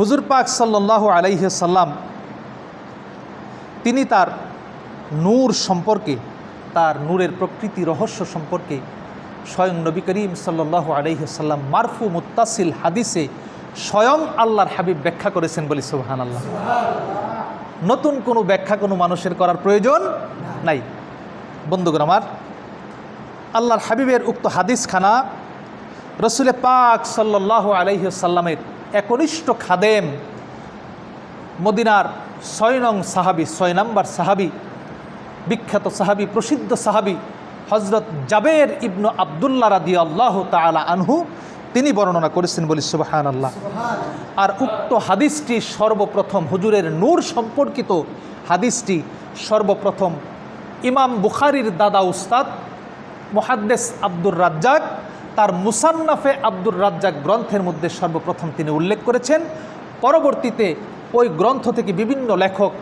হুজুর পাক সাল্লাহ আলাইহি সাল্লাম, তিনি তার নূর সম্পর্কে, তার নূরের প্রকৃতি রহস্য সম্পর্কে স্বয়ং নবী করিম সাল্লাহ আলাইহি সাল্লাম মারফু মুত্তাসিল হাদিসে স্বয়ং আল্লাহর হাবিব ব্যাখ্যা করেছেন বলে সুবহান আল্লাহ নতুন কোনো ব্যাখ্যা কোনো মানুষের করার প্রয়োজন নাই। বন্ধুগণ আমার, আল্লাহর হাবিবের উক্ত হাদিসখানা রসুলে পাক সাল্লাহ আলাইসাল্লামের একনিষ্ঠ খাদেম, মদিনার ছয় নং সাহাবি, ছয় নম্বর সাহাবি, বিখ্যাত সাহাবি, প্রসিদ্ধ সাহাবি হজরত জাবের ইবনু আবদুল্লাহ রাদি আল্লাহ তালা আনহু, তিনি বর্ণনা করেছেন বলি সুবাহান আল্লাহ আর উক্ত হাদিসটি সর্বপ্রথম হুজুরের নূর সম্পর্কিত হাদিসটি সর্বপ্রথম ইমাম বুখারির দাদা উস্তাদ মোহাদ্দেস আব্দুর রাজ্জাক তার মুসান্নাফে আব্দুর রাজ্জাক গ্রন্থের মধ্যে সর্বপ্রথম তিনি উল্লেখ করেছেন। পরবর্তীতে ওই গ্রন্থ থেকে বিভিন্ন লেখক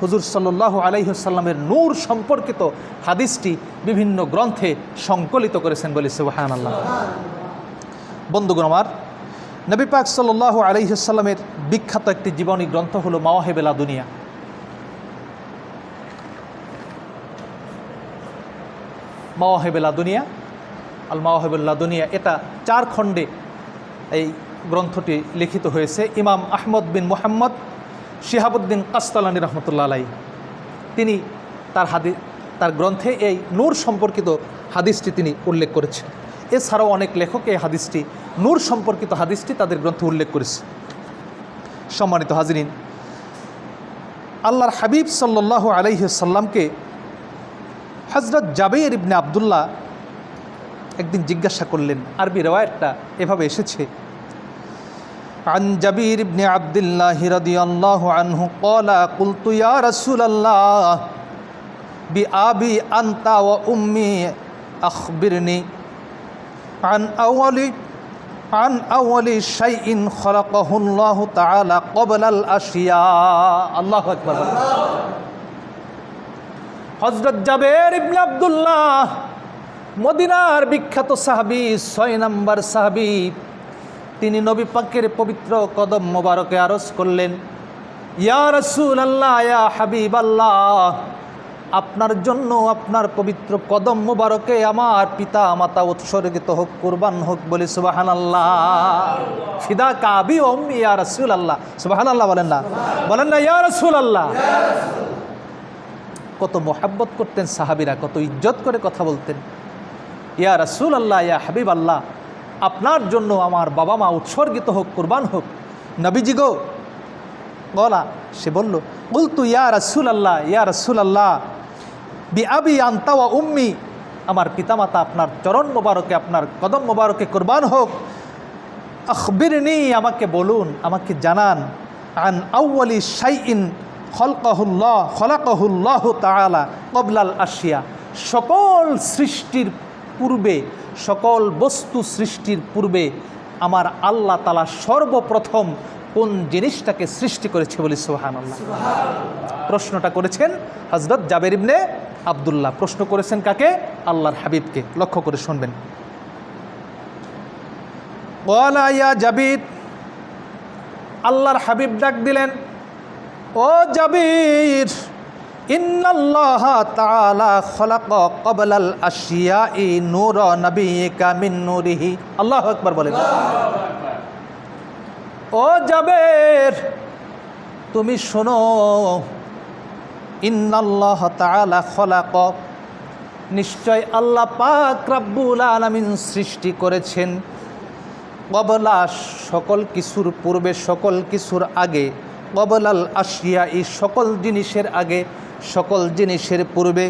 হুজুর সাল্লাহ আলাইসাল্লামের নূর সম্পর্কিত হাদিসটি বিভিন্ন গ্রন্থে সংকলিত করেছেন বলে সুবাহান আল্লাহ বন্ধুগণ আমার, নবী পাক সাল্লাহ আলাইসাল্লামের বিখ্যাত একটি জীবনী গ্রন্থ হলো মাওয়াহেবেলা দুনিয়া। মাওয়াহেবেলা দুনিয়া আল মাওয়াহেবুল্লা দুনিয়া এটা চার খণ্ডে এই গ্রন্থটি লিখিত হয়েছে। ইমাম আহমদ বিন মোহাম্মদ শিহাবুদ্দিন কাস্তালানি রহমতুল্লাহ আলাই তিনি তার হাদি, তার গ্রন্থে এই নূর সম্পর্কিত হাদিসটি তিনি উল্লেখ করেছেন। এছাড়াও অনেক লেখক এই হাদিসটি, নূর সম্পর্কিত হাদিসটি তাদের গ্রন্থে উল্লেখ করেছে। সম্মানিত হাজরিন, আল্লাহর হাবিব সাল্লাহ আলাইসাল্লামকে হজরত জাবের ইবনে আবদুল্লাহ একদিন জিজ্ঞাসা করলেন আরবি রেওয়ায়তটা এভাবে এসেছে عن جبير بن عبد الله رضي الله عنه قال قلت يا رسول الله بأبي أنت وأمي أخبرني عن أول عن أول شيء خلقه الله تعالى قبل الأشياء الله أكبر হজরত জাবের ইবনে আবদুল্লাহ মদিনার বিখ্যাত সাহাবি, ছয় নম্বর সাহাবি, তিনি নবী পাকের পবিত্র কদম মোবারকে আরজ করলেন, ইয়া রসুল আল্লাহ ইয়া হাবিব আল্লাহ আপনার জন্য আপনার পবিত্র কদম মোবারকে আমার পিতা মাতা উৎসর্গিত হোক, কুরবান হোক বলে সুবাহান আল্লাহ ফিদা কাবি ওম ইয়া রসুল আল্লাহ সুবাহান আল্লাহ বলেন না। বলেন না, ইয়া রসুল আল্লাহ কত মোহাব্বত করতেন সাহাবিরা, কত ইজ্জত করে কথা বলতেন। ইয়া রসুল আল্লাহ ইয়া হাবিব আল্লাহ আপনার জন্য আমার বাবা মা উৎসর্গিত হোক, কোরবান হোক। নবীজি গো, বলা, সে বলল বলতু ইয়া রসুল আল্লাহ ইয়া রসুল আল্লাহ বি আবি আন্তাওয়া উম্মি আমার পিতামাতা আপনার চরণ মোবারকে, আপনার কদম মোবারকে কোরবান হোক। আখবিরনি আমাকে বলুন, আমাকে জানান। আন আউ্বালি শাইইন খলকাহুল্লাহ, খলাকাহুল্লাহ তাআলা কবলাল আশিয়া সকল সৃষ্টির পূর্বে সকল বস্তু সৃষ্টির পূর্বে আমার আল্লাহ তালা সর্বপ্রথম কোন জিনিসটাকে সৃষ্টি করেছে বলে সোহান আল্লাহ প্রশ্নটা করেছেন হজরত জাবের ইবনে আবদুল্লাহ। প্রশ্ন করেছেন কাকে? আল্লাহর হাবিবকে। লক্ষ্য করে শুনবেন। ওয়ালা ইয়া জাবিদ। আল্লাহর হাবিব ডাক দিলেন ও জাবির বলেন। ও জাবের, তুমি শোনো নিশ্চয় আল্লাহ পাক রাব্বুল আলামিন সৃষ্টি করেছেন। কবলা সকল কিছুর পূর্বে, সকল কিছুর আগে কবলাল আসিয়া এই সকল জিনিসের আগে সকল জিনিসের পূর্বে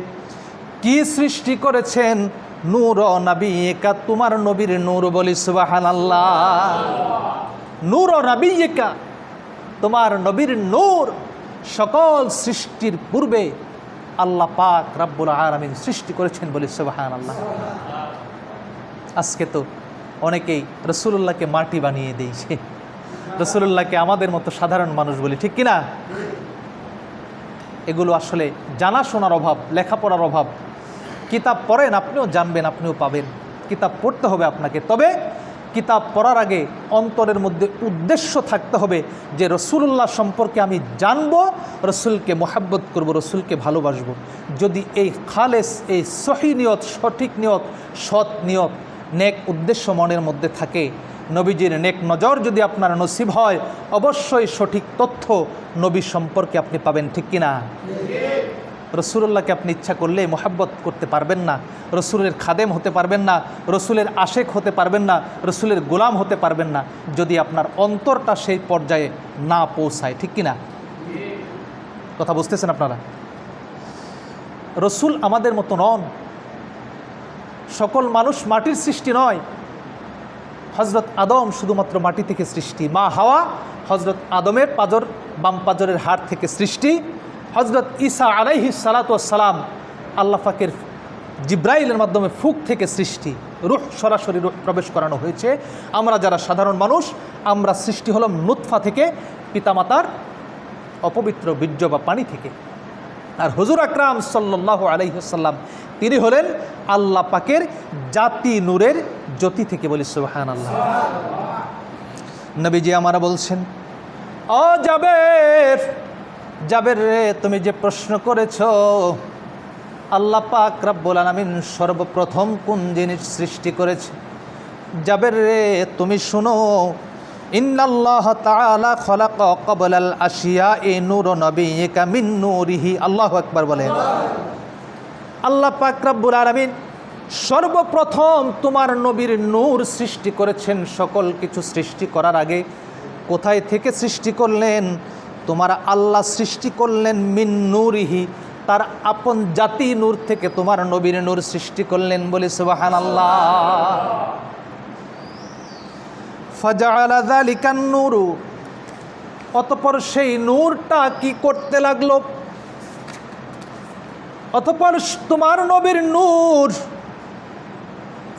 কি সৃষ্টি করেছেন? নূর নাবি একা, তোমার নবীর নূর বলি সুবাহান আল্লাহ নূর নাবি একা, তোমার নবীর নূর সকল সৃষ্টির পূর্বে আল্লাহ পাক রাব্বুল আলামিন সৃষ্টি করেছেন বলি সুবাহান আল্লাহ আজকে তো অনেকেই রসুল্লাহকে মাটি বানিয়ে দিয়েছে। রসুল্লাহকে আমাদের মতো সাধারণ মানুষ বলি, ঠিক কিনা? এগুলো আসলে জানাশোনার অভাব, লেখাপড়ার অভাব। কিতাব পড়েন আপনিও জানবেন, আপনিও পাবেন। কিতাব পড়তে হবে আপনাকে। তবে কিতাব পড়ার আগে অন্তরের মধ্যে উদ্দেশ্য থাকতে হবে যে রসুল্লাহ সম্পর্কে আমি জানব, রসুলকে মোহাব্বত করব, রসুলকে ভালোবাসবো। যদি এই খালেস, এই সহি নিয়ত, সঠিক নিয়ত, সৎ নিয়ত, নেক উদ্দেশ্য মনের মধ্যে থাকে নবীজির নেক নজর যদি আপনার নসিব হয়, অবশ্যই সঠিক তথ্য নবী সম্পর্কে আপনি পাবেন, ঠিক কিনা? রসুল্লাহকে আপনি ইচ্ছা করলে মোহাব্বত করতে পারবেন না, রসুলের খাদেম হতে পারবেন না, রসুলের আশেক হতে পারবেন না, রসুলের গোলাম হতে পারবেন না, যদি আপনার অন্তরটা সেই পর্যায়ে না পৌঁছায়, ঠিক কিনা? কথা বুঝতেছেন আপনারা? রসুল আমাদের মতো নন। সকল মানুষ মাটির সৃষ্টি নয় হজরত আদম শুধুমাত্র মাটি থেকে সৃষ্টি, মা হাওয়া হজরত আদমের পাজর, বাম পাজরের হাড় থেকে সৃষ্টি। হজরত ঈসা আলাইহি সালাতাম আল্লাহ ফাকের জিব্রাইলের মাধ্যমে ফুক থেকে সৃষ্টি, রুহ সরাসরি প্রবেশ করানো হয়েছে। আমরা যারা সাধারণ মানুষ, আমরা সৃষ্টি হলাম নুৎফা থেকে, পিতামাতার অপবিত্র বীর্য বা পানি থেকে। আর হুজুর আকরাম সাল্লাহ আলাইসাল্লাম তিনি হলেন আল্লাহ পাকের জাতি নূরের জ্যোতি থেকে বলি সুবাহান আল্লাহ নবীজি আমারা বলছেন ও জাবের জাবের রে, তুমি যে প্রশ্ন করেছ, আল্লাহ পাক রাব্বুল আলামিন সর্বপ্রথম কোন জিনিস সৃষ্টি করেছে? জাবের রে, তুমি শুনো ইন্নাল্লাহ আশিয়া এ আল্লাহু বলেন। আল্লাহ সর্বপ্রথম তোমার নবীর নূর সৃষ্টি করেছেন, সকল কিছু সৃষ্টি করার আগে। কোথায় থেকে সৃষ্টি করলেন? তোমার আল্লাহ সৃষ্টি করলেন মিন নূরিহি, তার আপন জাতি নূর থেকে তোমার নবীর নূর সৃষ্টি করলেন বলে সুবাহান আল্লাহ ফজাআলা যালিকান নূরু। অতপর সেই নূরটা কি করতে লাগল? অতপর তোমার নবীর নূর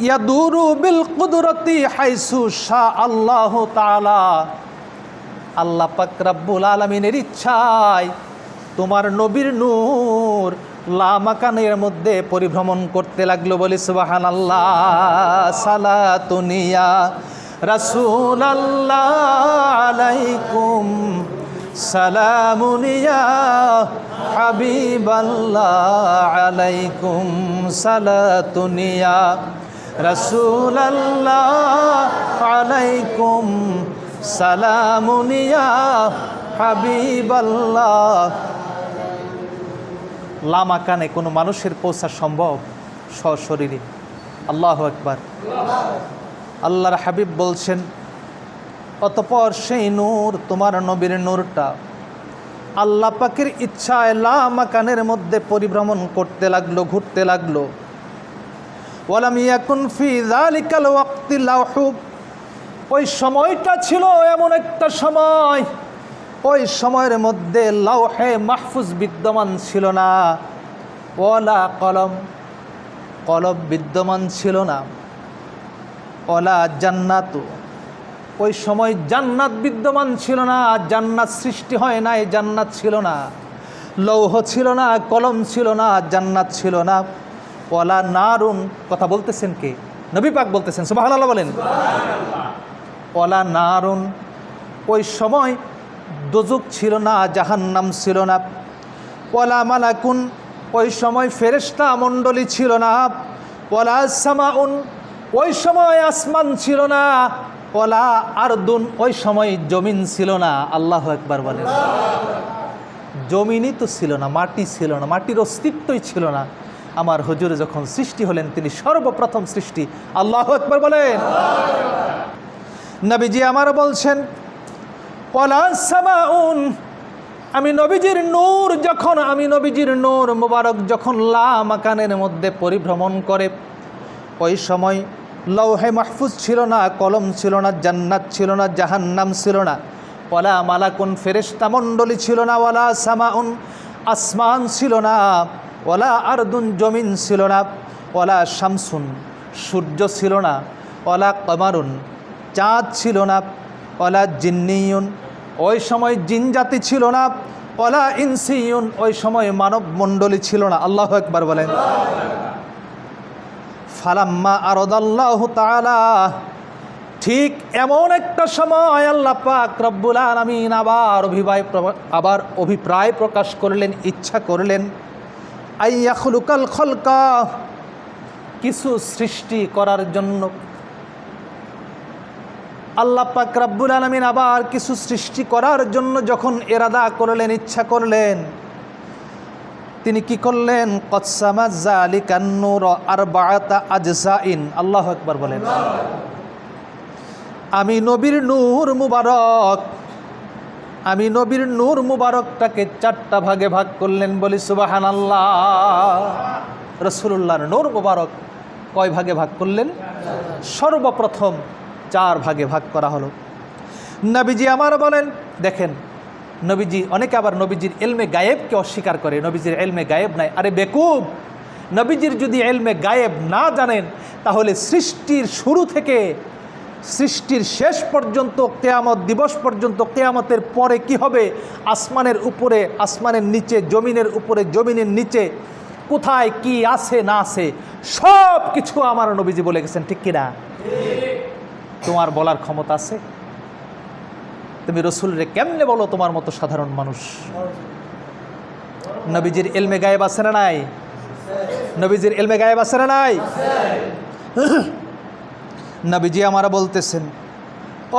ইয়াদুরু বিল কুদরতি হাইসু শাহ আল্লাহ তাআলা। আল্লাহ পাক রাব্বুল আলামিনের ইচ্ছায় তোমার নবীর নূর লামাকানের মধ্যে পরিভ্রমণ করতে লাগল বলে সুবাহান আল্লাহ সালাতুনিয়া রাসূল আলাইকুম সালামুনিয়া হাবিবাল্লাহ আলাইকুম সালাতুনিয়া রাসূল আলাইকুম সালামুনিয়া হাবিবাল্লাহ। লামা কানে কোনো মানুষের পৌঁছা সম্ভব সশরীরে। আল্লাহ একবার আল্লাহর হাবিব বলছেন, অতপর সেই নূর তোমার নবীর নূরটা। আল্লাহ পাকের ইচ্ছায় লামাকানের মধ্যে পরিভ্রমণ করতে লাগল, ঘুরতে লাগল। ওই সময়টা ছিল এমন একটা সময়। ওই সময়ের মধ্যে লাউহে মাহফুজ বিদ্যমান ছিল না। ওলা কলম কলম বিদ্যমান ছিল না। ওলা জান্নাত। ওই সময় জান্নাত বিদ্যমান ছিল না জান্নাত সৃষ্টি হয় নাই জান্নাত ছিল না। লৌহ ছিল না কলম ছিল না জান্নাত ছিল না। ওলা নারুন কথা বলতেছেন কে? নবী পাক বলতেছেন সুবাহ বলেন। ওলা নারুন ওই সময় দোজক ছিল না জাহান্নাম ছিল না। ওলা মালাকুন ওই সময় ফেরেস্তা মণ্ডলী ছিল না। ওলা সামাউন ওই সময় আসমান ছিল না, ওলা আরদুন ওই সময় জমিন ছিল না। আল্লাহ একবার বলেন। জমিনই তো ছিল না, মাটি ছিল না, মাটির অস্তিত্বই ছিল না। আমার হুজুরে যখন সৃষ্টি হলেন, তিনি সর্বপ্রথম সৃষ্টি। আল্লাহ একবার বলেন। নবীজি আমার বলছেন, ওলা সামাউন, আমি নবীজির নূর যখন, আমি নবীজির নূর মোবারক যখন লা মাকানের মধ্যে পরিভ্রমণ করে ওই সময় লৌহে মাহফুজ ছিল না, কলম ছিল না, জান্নাত ছিল না, জাহান্নাম ছিল না। ওলা মালাকুন ফেরেস্তা মণ্ডলী ছিল না ওলা সামাউন আসমান ছিল না ওলা আরদুন জমিন ছিল না ওলা শামসুন সূর্য ছিল না ওলা কমারুন চাঁদ ছিল না ওলা জিন্নিয়ুন ওই সময় জিন জাতি ছিল না ওলা ইনসিউন ওই সময় মানব মণ্ডলী ছিল না। আল্লাহ একবার বলেন। ফালাম্মা আরদাল্লাহ তাআলা, ঠিক এমন একটা সময় আল্লাহ পাক রব্বুল আলমিন আবার অভিপ্রায় আবার অভিপ্রায় প্রকাশ করলেন, ইচ্ছা করলেন আইয়াখলুকাল খলকা, কিছু সৃষ্টি করার জন্য। আল্লাহ পাক রব্বুল আলমিন আবার কিছু সৃষ্টি করার জন্য যখন এরাদা করলেন, ইচ্ছা করলেন তিনি কি করলেন? আর আল্লাহ একবার বলেন। আমি নবীর নূর মুবারক, আমি নবীর নূর মুবারকটাকে চারটা ভাগে ভাগ করলেন বলি সুবাহান আল্লাহ রসুল্লাহর নূর মুবারক কয় ভাগে ভাগ করলেন? সর্বপ্রথম চার ভাগে ভাগ করা হলো। নবীজি আমার বলেন, দেখেন নবীজি অনেকে আবার নবীজির এলমে গায়েবকে অস্বীকার করে নবীজির এলমে গায়েব নাই। আরে বেকুব! নবীজির যদি এলমে গায়েব না জানেন তাহলে সৃষ্টির শুরু থেকে সৃষ্টির শেষ পর্যন্ত কেয়ামত দিবস পর্যন্ত কেয়ামতের পরে কি হবে? আসমানের উপরে আসমানের নিচে জমিনের উপরে জমিনের নিচে কোথায় কি আছে না আছে সব কিছু আমার নবীজি বলে গেছেন ঠিক কিনা? তোমার বলার ক্ষমতা আছে? তুমি রসুলরে কেমনে বলো তোমার মতো সাধারণ মানুষ? নবীজির এলমে গায়েব আছে না নাই? নবীজির এলমে গায়েব আছে না নাই? নবীজি আমারা বলতেছেন,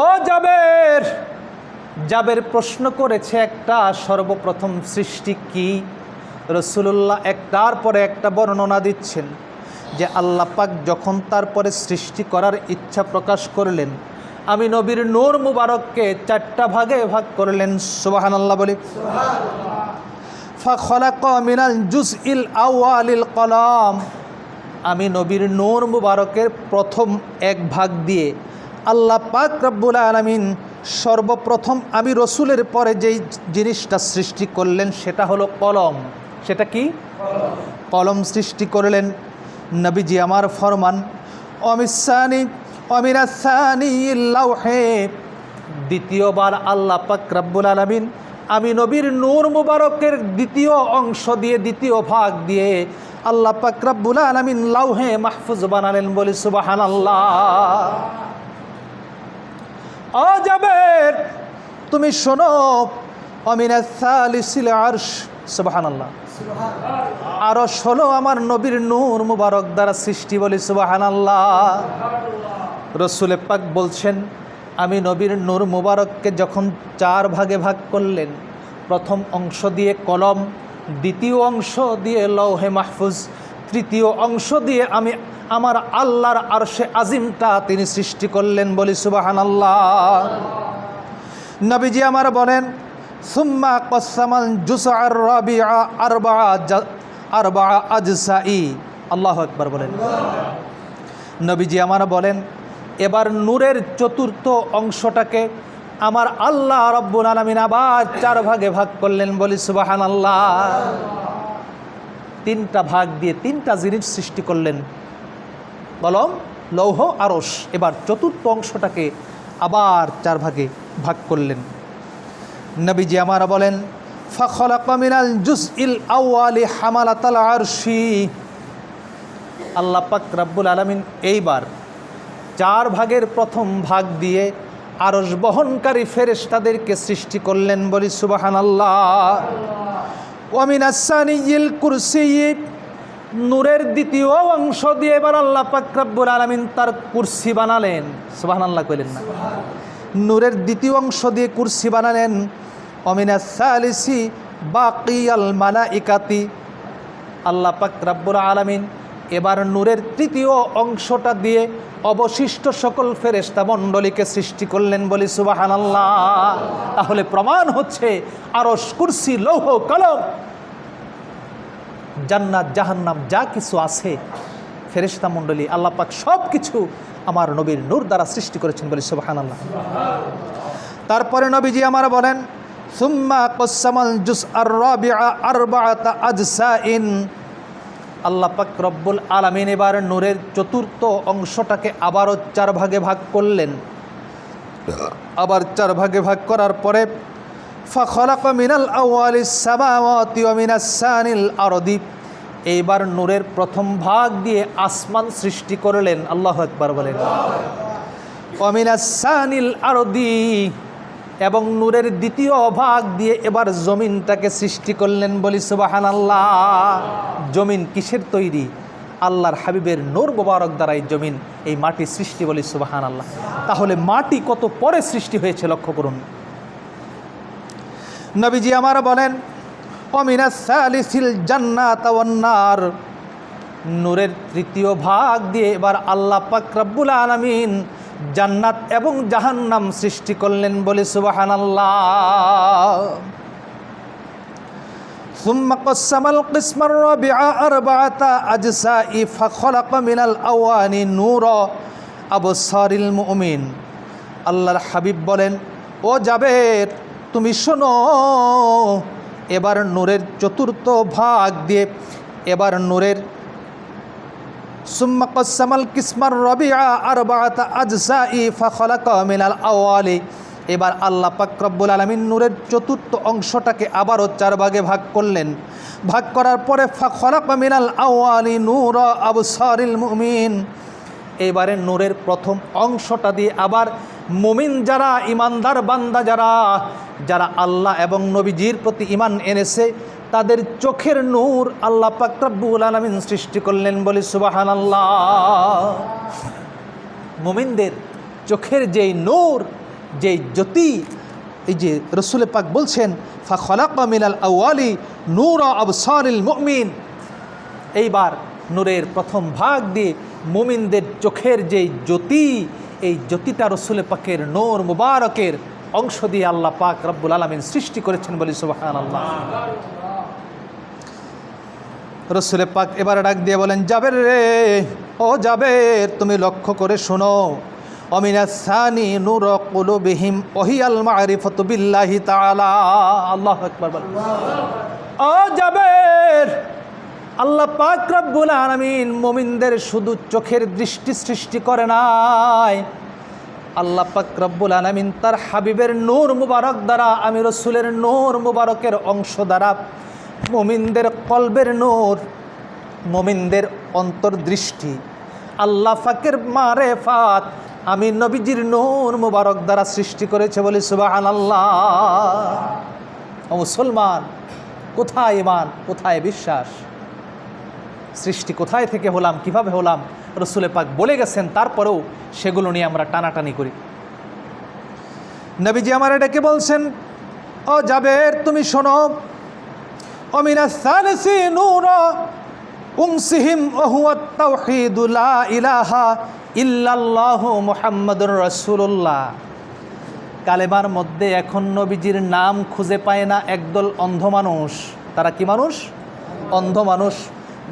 ও জাবের জাবের প্রশ্ন করেছে একটা, সর্বপ্রথম সৃষ্টি কি? রসুল্লাহ একটার পরে একটা বর্ণনা দিচ্ছেন যে আল্লাহ পাক যখন তারপরে সৃষ্টি করার ইচ্ছা প্রকাশ করলেন আমি নবীর নূর মুবারককে চারটা ভাগে ভাগ করলেন সুবাহান আল্লাহ বলি। ফখলাক মিনাল জুস ইল কলাম। আমি নবীর নূর মুবারকের প্রথম এক ভাগ দিয়ে আল্লাহ পাক রব্বুল আলমিন সর্বপ্রথম আমি রসুলের পরে যেই জিনিসটা সৃষ্টি করলেন, সেটা হলো কলম। সেটা কি? কলম সৃষ্টি করলেন। নবীজি আমার ফরমান। অমিসানি অমিরাসানি লাউহে। দ্বিতীয়বার আল্লাহ পাক রব্বুল আলমিন আমি নবীর নূর মুবারকের দ্বিতীয় অংশ দিয়ে, দ্বিতীয় ভাগ দিয়ে আল্লাহ পাক রব্বুল আলমিন লাউহে মাহফুজ বানালেন বলি সুবাহান আল্লাহ অজাবের তুমি শোনো, অমিনা সালিসিল আরশ সুবাহান আল্লাহ আরও ষোলো আমার নবীর নূর মুবারক দ্বারা সৃষ্টি বলি সুবাহান আল্লাহ রসুলে পাক বলছেন, আমি নবীর নূর মুবারককে যখন চার ভাগে ভাগ করলেন, প্রথম অংশ দিয়ে কলম, দ্বিতীয় অংশ দিয়ে লৌহে মাহফুজ, তৃতীয় অংশ দিয়ে আমি আমার আল্লাহর আরশে আজিমটা তিনি সৃষ্টি করলেন বলি সুবাহান আল্লাহ নবীজি আমার বলেন, সুম্মা কসামান কসামাল জুসার রবিআ আরবা আরবা আজসাই। আল্লাহ একবার বলেন। নবীজি আমার বলেন এবার নূরের চতুর্থ অংশটাকে আমার আল্লাহ রব্বুল আলমিন আবার চার ভাগে ভাগ করলেন, বলি সুবাহান আল্লাহ তিনটা ভাগ দিয়ে তিনটা জিনিস সৃষ্টি করলেন। কলম লৌহ আরস এবার চতুর্থ অংশটাকে আবার চার ভাগে ভাগ করলেন। নবীজি আমারা বলেন, ফখলাক মিনাল জুস ইল আউয়ালি হামালাতাল আরশি। আল্লাহ পাক রাব্বুল আলমিন এইবার চার ভাগের প্রথম ভাগ দিয়ে আরস বহনকারী ফেরেশতাদেরকে সৃষ্টি করলেন বলি সুবাহান আল্লাহ ওয়ামিন আসানিল কুরসি, নূরের দ্বিতীয় অংশ দিয়ে এবার আল্লাহ পাক রাব্বুল আলমিন তার কুরসি বানালেন। সুবাহান আল্লাহ কইলেন না। নূরের দ্বিতীয় অংশ দিয়ে কুরসি বানালেন। অমিনা সালিসি, বাকিয়াল মালা ইকাতি আল্লাহ পাক রাব্বুল আলামিন এবার নূরের তৃতীয় অংশটা দিয়ে অবশিষ্ট সকল ফেরেশতা মণ্ডলীকে সৃষ্টি করলেন বলি সুবাহান তাহলে প্রমাণ হচ্ছে আরও কুরসি, লৌহ, কলম, জান্নাত, জাহান্নাম, যা কিছু আছে, ফেরেশতা মণ্ডলী, আল্লাহ পাক সব কিছু আমার নবীর নূর দ্বারা সৃষ্টি করেছেন বলি সুবাহান আল্লাহ তারপরে নবীজি আমার বলেন, সুম্মা কসামাল জুস আর রবিআ আরবাআতা আজসাইন আল্লাহ পাক রব্বুল আলামিন এবার নূরের চতুর্থ অংশটাকে আবারও চার ভাগে ভাগ করলেন। আবার চার ভাগে ভাগ করার পরে, ফখলাক মিনাল সানিল আরদি। এইবার নূরের প্রথম ভাগ দিয়ে আসমান সৃষ্টি করলেন। আল্লাহ একবার বলেন। অমিনাসানিল আরদি। এবং নূরের দ্বিতীয় অভাগ দিয়ে এবার জমিনটাকে সৃষ্টি করলেন বলি সুবাহান আল্লাহ জমিন কিসের তৈরি? আল্লাহর হাবিবের নূর মোবারক দ্বারা এই জমিন এই মাটি সৃষ্টি বলি সুবাহান আল্লাহ তাহলে মাটি কত পরে সৃষ্টি হয়েছে লক্ষ্য করুন। নবীজি আমার বলেন, অমিনা সালিসিল জান্নাত ওয়ান্নার নূরের তৃতীয় ভাগ দিয়ে এবার আল্লাহ পাক রব্বুল আলমিন জান্নাত এবং জাহান্নাম সৃষ্টি করলেন বলে সুবাহান আল্লাহ ثم قسم القسم الرابع أربعة أجزاء فخلق من الأوان نورا أبصار المؤمن আল্লাহর হাবিব বলেন ও জাবের তুমি শোনো এবার নূরের চতুর্থ ভাগ দিয়ে এবার নূরের ثم قسم القسم الربيع أربعة أجزاء فخلق من الأول এবার আল্লাহ পাক রব্বুল আলমিন নূরের চতুর্থ অংশটাকে আবারও চার ভাগে ভাগ করলেন ভাগ করার পরে ফখলাক মিনাল আওয়ালি নূর আবসারিল মুমিন এবারে নূরের প্রথম অংশটা দিয়ে আবার মুমিন যারা ইমানদার বান্দা যারা যারা আল্লাহ এবং নবীজির প্রতি ইমান এনেছে তাদের চোখের নূর আল্লাহ পাক রব্বুল আলমিন সৃষ্টি করলেন বলি সুবাহান আল্লাহ মুমিনদের চোখের যেই নূর, যেই জ্যোতি, এই যে রসুল পাক বলছেন, ফা খলাকা মিনাল আউয়ালি নূর আবসারিল মুমিন। এইবার নূরের প্রথম ভাগ দিয়ে মুমিনদের চোখের যেই জ্যোতি, এই জ্যোতিটা রসুল পাকের নূর মুবারকের অংশ দিয়ে আল্লাহ পাক রব্বুল আলমিন সৃষ্টি করেছেন বলি সুবাহান আল্লাহ রসুল পাক এবার ডাক দিয়ে বলেন যাবের রে, ও যাবের তুমি লক্ষ্য করে শোনো। অমিনাসানি নূর কুলুবিহিম ওহিয়াল মারিফতু বিল্লাহি তাআলা। আল্লাহু আকবার বলেন। ও যাবের আল্লাহ পাক রব্বুল আলামিন মুমিনদের শুধু চোখের দৃষ্টি সৃষ্টি করে নাই। আল্লাহ পাক রব্বুল আলামিন তার হাবিবের নূর মুবারক দ্বারা, আমি রসুলের নূর মুবারকের অংশ দ্বারা মুমিনদের কলবের নূর, মুমিনদের অন্তর্দৃষ্টি। আল্লাহ ফাকের মারে ফাত আমি নবীজির নূর মুবারক দ্বারা সৃষ্টি করেছে বলে সুবাহ আল্লাহ মুসলমান, কোথায় ইমান কোথায় বিশ্বাস? সৃষ্টি কোথায় থেকে হলাম, কীভাবে হলাম? রসুলে পাক বলে গেছেন, তারপরেও সেগুলো নিয়ে আমরা টানাটানি করি। নবীজি আমার এটাকে বলছেন, ও জাবের, তুমি শোনো অমিনা সালসি নূর, উমসিহিম ওহুয়াত তাওহীদু লা ইলাহা ইল্লাল্লাহু মুহাম্মাদুর রাসূলুল্লাহ। কালেমার মধ্যে এখন নবীজির নাম খুঁজে পায় না একদল অন্ধ মানুষ। তারা কি মানুষ? অন্ধ মানুষ।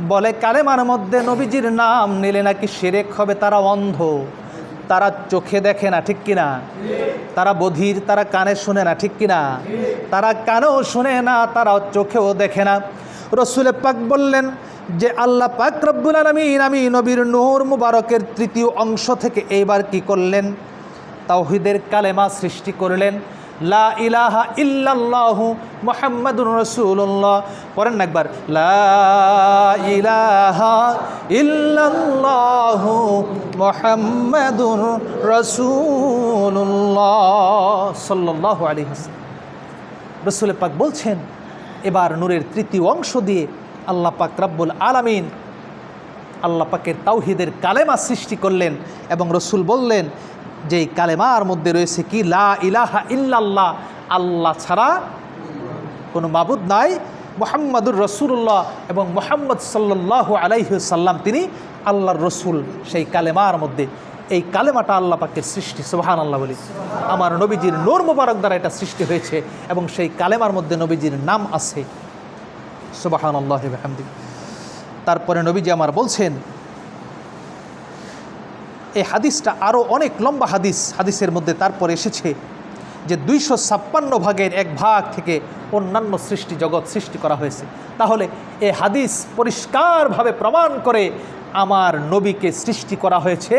বলে কালেমার মধ্যে নবীজির নাম নিলে নাকি সেরেক হবে, তারা অন্ধ। তারা চোখে দেখে না, ঠিক কিনা? তারা বধির, তারা কানে শুনে না, ঠিক কিনা? তারা কানেও শুনে না, তারা চোখেও দেখে না। রসুলে পাক বললেন যে, আল্লাহ পাক রব্বুল আলমিন, আমি নবীর নূর মুবারকের তৃতীয় অংশ থেকে এইবার কি করলেন? তাওহিদের কালেমা সৃষ্টি করলেন। লা ইলাহা ইল্লাল্লাহু মুহাম্মাদুর রাসূলুল্লাহ। পড়েন না একবার। লা ইলাহা ইল্লাল্লাহু মুহাম্মাদুর রাসূলুল্লাহ। সাল্লাল্লাহু আলাইহি ওয়াসাল্লাম। রসুল পাক বলছেন, এবার নূরের তৃতীয় অংশ দিয়ে আল্লাহ পাক রাব্বুল আলামিন আল্লাহ পাকের তাওহিদের কালেমা সৃষ্টি করলেন এবং রসুল বললেন যে এই কালেমার মধ্যে রয়েছে কি, লা ইলাহা ইল্লাল্লাহ, আল্লাহ ছাড়া কোনো মাবুদ নাই। মোহাম্মদুর রসুল্লাহ এবং মোহাম্মদ সাল্লাহ আলাইসাল্লাম তিনি আল্লাহর রসুল সেই কালেমার মধ্যে। এই কালেমাটা আল্লাহ পাকের সৃষ্টি সুবাহান আল্লাহ বলি। আমার নবীজির নোর মুবারক দ্বারা এটা সৃষ্টি হয়েছে এবং সেই কালেমার মধ্যে নবীজির নাম আছে। সুবাহান আল্লাহ তারপরে নবীজি আমার বলছেন এই হাদিসটা আরও অনেক লম্বা হাদিস, হাদিসের মধ্যে তারপর এসেছে যে দুইশো ছাপ্পান্ন ভাগের এক ভাগ থেকে অন্যান্য সৃষ্টি জগৎ সৃষ্টি করা হয়েছে। তাহলে এ হাদিস পরিষ্কারভাবে প্রমাণ করে আমার নবীকে সৃষ্টি করা হয়েছে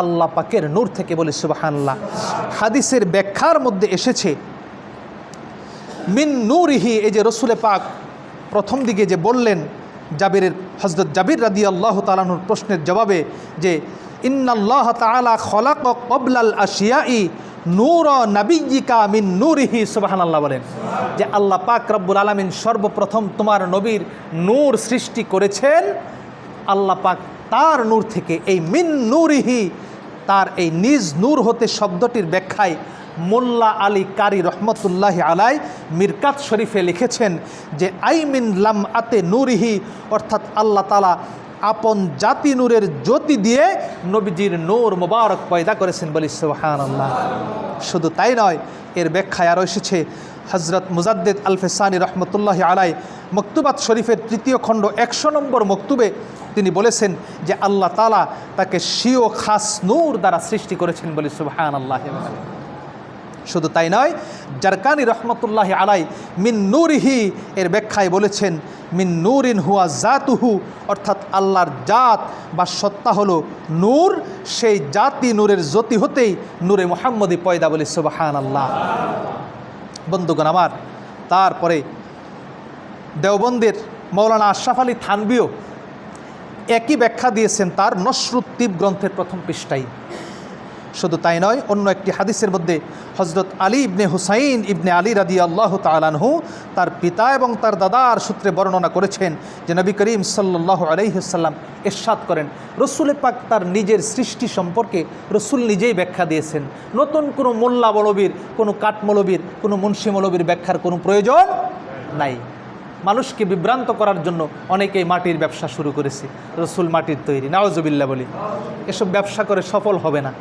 আল্লাহ পাকের নূর থেকে বলে সুবাহান্লাহ হাদিসের ব্যাখ্যার মধ্যে এসেছে, মিন নূরিহি, এই যে রসুলে পাক প্রথম দিকে যে বললেন জাবিরের হজরত জাবির রাদি আল্লাহ তালানুর প্রশ্নের জবাবে যে ইন্নাল্লাহ তাআলা খলাক কবলাল আশিয়াই নূর নাবিয়িকা মিন নূরিহি। সুবহানাল্লাহ বলেন যে আল্লাহ পাক রব্বুল আলামিন সর্বপ্রথম তোমার নবীর নূর সৃষ্টি করেছেন। আল্লাহ পাক তার নূর থেকে এই মিন নূরিহি, তার এই নিজ নূর হতে শব্দটির ব্যাখ্যায় মোল্লা আলী কারি রহমতুল্লাহ আলাই মিরকাত শরীফে লিখেছেন যে আইমিন লাম আতে নূরিহি অর্থাৎ আল্লাহ তালা আপন জাতি নূরের জ্যোতি দিয়ে নবীজির নূর মোবারক পয়দা করেছেন বলি সুবহান আল্লাহ শুধু তাই নয়, এর ব্যাখ্যায় আরও এসেছে হজরত মুজাদ্দেদ আলফেসানি রহমতুল্লাহ আলাই মকতুবাত শরীফের তৃতীয় খণ্ড একশো নম্বর মকতুবে তিনি বলেছেন যে আল্লাহ তালা তাকে শিও খাস নূর দ্বারা সৃষ্টি করেছেন বলে সুবহান আল্লাহ শুধু তাই নয়, জারকানি রহমতুল্লাহ আলাই মিন নূরিহি এর ব্যাখ্যায় বলেছেন, মিন নূরিন হুয়া জাতুহু, অর্থাৎ আল্লাহর জাত বা সত্তা হলো নূর, সেই জাতি নূরের জ্যোতি হতেই নূরে মোহাম্মদী পয়দা বলে সুবাহান আল্লাহ বন্ধুগণ আমার, তারপরে দেওবন্দের মৌলানা আশরাফ আলী থানবিও একই ব্যাখ্যা দিয়েছেন তার নসরুদ্দীপ গ্রন্থের প্রথম পৃষ্ঠায়। শুধু তাই নয়, অন্য একটি হাদিসের মধ্যে হজরত আলী ইবনে হুসাইন ইবনে আলী রাদি আল্লাহ তালানহু তার পিতা এবং তার দাদার সূত্রে বর্ণনা করেছেন যে নবী করিম সাল্লাহ আলহিহাল্লাম এরশাদ করেন, রসুল পাক তার নিজের সৃষ্টি সম্পর্কে রসুল নিজেই ব্যাখ্যা দিয়েছেন। নতুন কোনো মোল্লা কোনো কাঠ মৌলবীর, কোনো মুন্সি মৌলবীর ব্যাখ্যার কোনো প্রয়োজন নাই। মানুষকে বিভ্রান্ত করার জন্য অনেকেই মাটির ব্যবসা শুরু করেছে, রসুল মাটির তৈরি। নাওজবিল্লা বলি, এসব ব্যবসা করে সফল হবে না।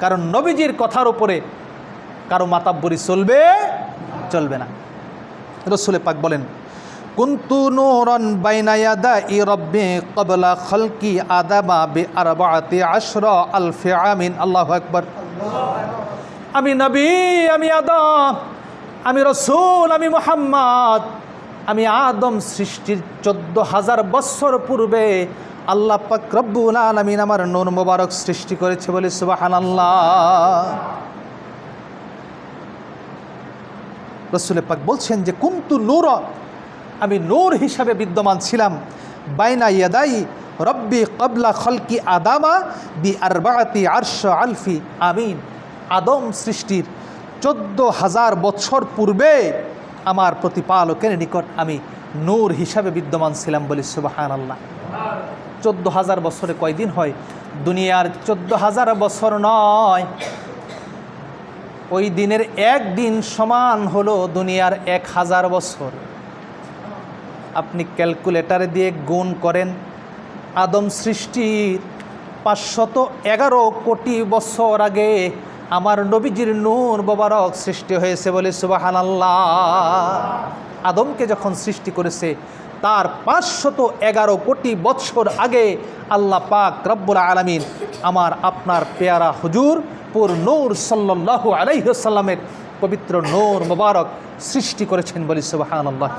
কারণ নবীজির কথার উপরে কারও মাতাব্বরি চলবে চলবে না। রসুলে পাক বলেন, কুন্তু নূরন বাইনা ইয়াদা ই রব্বে কবলা খলকি আদামা বে আরবাতে আশরা আলফে আমিন। আল্লাহু আকবার। আমি নবী, আমি আদম, আমি রসুল, আমি মোহাম্মদ। আমি আদম সৃষ্টির চোদ্দ হাজার বৎসর পূর্বে আল্লাহ পাক রব্বুল আলামিন আমার নূর মোবারক সৃষ্টি করেছে বলে সুবাহান আল্লাহ রসুল পাক বলছেন যে, কুন্তু নূর আমি নূর হিসাবে বিদ্যমান ছিলাম। বাইনা ইয়াদাই রব্বি কবলা খলকি আদামা বি আরবাতি আরশ আলফি। আমিন। আদম সৃষ্টির চোদ্দ হাজার বছর পূর্বে আমার প্রতিপালকের নিকট আমি নূর হিসাবে বিদ্যমান ছিলাম বলি সুবাহান আল্লাহ চোদ্দ হাজার বছরে কয়দিন হয়? দুনিয়ার চোদ্দ হাজার বছর নয়। ওই দিনের এক দিন সমান হলো দুনিয়ার এক হাজার বছর। আপনি ক্যালকুলেটারে দিয়ে গুণ করেন, আদম সৃষ্টির পাঁচশত এগারো কোটি বছর আগে আমার নবীজির নূর মোবারক সৃষ্টি হয়েছে বলে সুবাহান আল্লাহ আদমকে যখন সৃষ্টি করেছে তার পাঁচশত এগারো কোটি বৎসর আগে আল্লাহ পাক রব্বুল আলমিন আমার আপনার পেয়ারা হুজুর পুর নূর সাল্লাহ আলাইসাল্লামের পবিত্র নূর মোবারক সৃষ্টি করেছেন বলি আল্লাহ